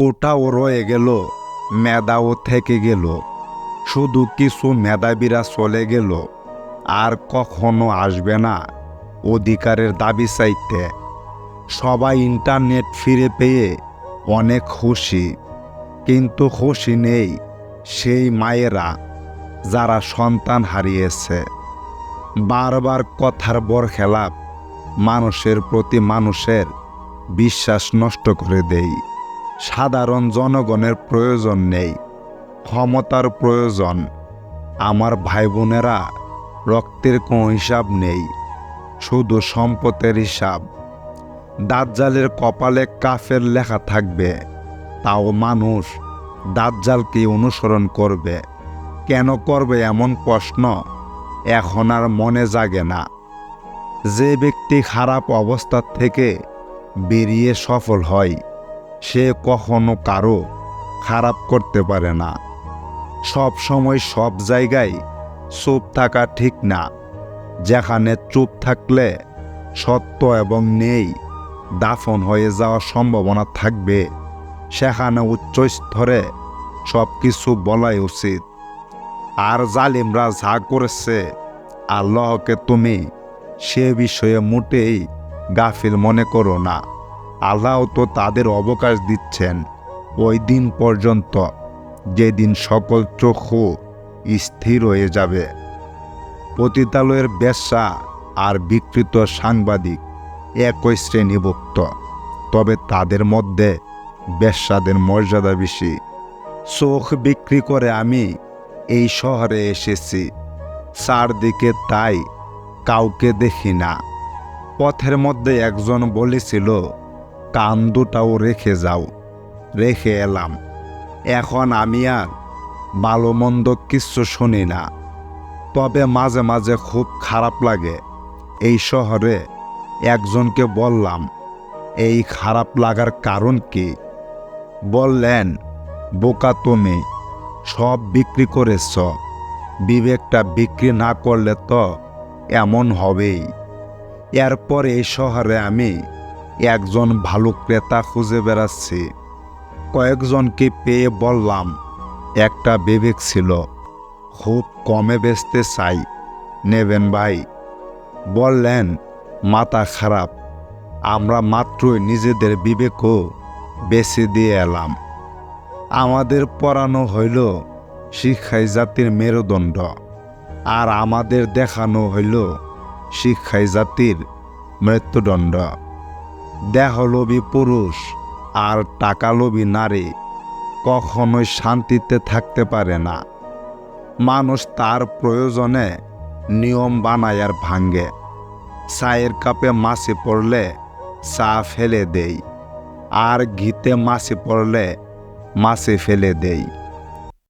কোটাও রয়ে গেল, মেধাও থেকে গেল। শুধু কিছু মেধাবীরা চলে গেল, আর কখনো আসবে না অধিকারের দাবি চাইতে। সবাই ইন্টারনেট ফিরে পেয়ে অনেক খুশি, কিন্তু খুশি নেই সেই মায়েরা যারা সন্তান হারিয়েছে। বারবার কথার বর খেলাপ মানুষের প্রতি মানুষের বিশ্বাস নষ্ট করে দেই সাধারণ জনগণের প্রয়োজন নেই, ক্ষমতার প্রয়োজন। আমার ভাই বোনেরা রক্তের কোনো হিসাব নেই, শুধু সম্পদের হিসাব। দাজ্জালের কপালে কাফের লেখা থাকবে, তাও মানুষ দাজ্জালকে অনুসরণ করবে। কেন করবে এমন প্রশ্ন এখন আর মনে জাগে না। যে ব্যক্তি খারাপ অবস্থা থেকে বেরিয়ে সফল হয়। সে কখনো কারও খারাপ করতে পারে না। সব সময় সব জায়গায় চুপ থাকা ঠিক না। যেখানে চুপ থাকলে সত্য এবং নেই দাফন হয়ে যাওয়ার সম্ভাবনা থাকবে, সেখানে উচ্চ স্তরে সব কিছু বলাই উচিত। আর জালিমরা যা করেছে, আল্লাহকে তুমি সে বিষয়ে মোটেই গাফিল মনে করো না। আল্লাহ তো তাদের অবকাশ দিচ্ছেন। ওই দিন পর্যন্ত যেদিন সকল চক্ষু স্থির হয়ে যাবে। পতিতালয়ের বেশ্যা আর বিকৃত সাংবাদিক একই শ্রেণীভুক্ত, তবে তাদের মধ্যে বেশ্যাদের মর্যাদা বেশি। চোখ বিক্রি করে আমি এই শহরে এসেছি। চারদিকে তাই কাউকে দেখি না। পথের মধ্যে একজন বলেছিল কান দুটাও রেখে যাও, রেখে এলাম। এখন আমি আর ভালো মন্দ কিচ্ছু শুনি না। তবে মাঝে মাঝে খুব খারাপ লাগে। এই শহরে একজনকে বললাম, এই খারাপ লাগার কারণ কি? বললেন, বোকা তুমি, সব বিক্রি করেছ। বিবেকটা বিক্রি না করলে তো এমন হবেই। এরপর এই শহরে আমি একজন ভালো ক্রেতা খুঁজে বেড়াচ্ছি। কয়েকজনকে পেয়ে বললাম, একটা বিবেক ছিল, খুব কমে বেচতে চাই। নেবেন ভাই। বললেন, মাথা খারাপ। আমরা মাত্রই নিজেদের বিবেকও বেছে দিয়ে এলাম। আমাদের পড়ানো হইল শিক্ষাই জাতির মেরুদণ্ড, আর আমাদের দেখানো হইল শিক্ষাই জাতির মৃত্যুদণ্ড। দেহলোভী পুরুষ আর টাকালোভী নারী কখনোই শান্তিতে থাকতে পারে না। মানুষ তার প্রয়োজনে নিয়ম বানায় আর ভাঙ্গে চায়ের কাপে মাছি পড়লে চা ফেলে দেই, আর ঘিতে মাছি পড়লে মাছি ফেলে দেই।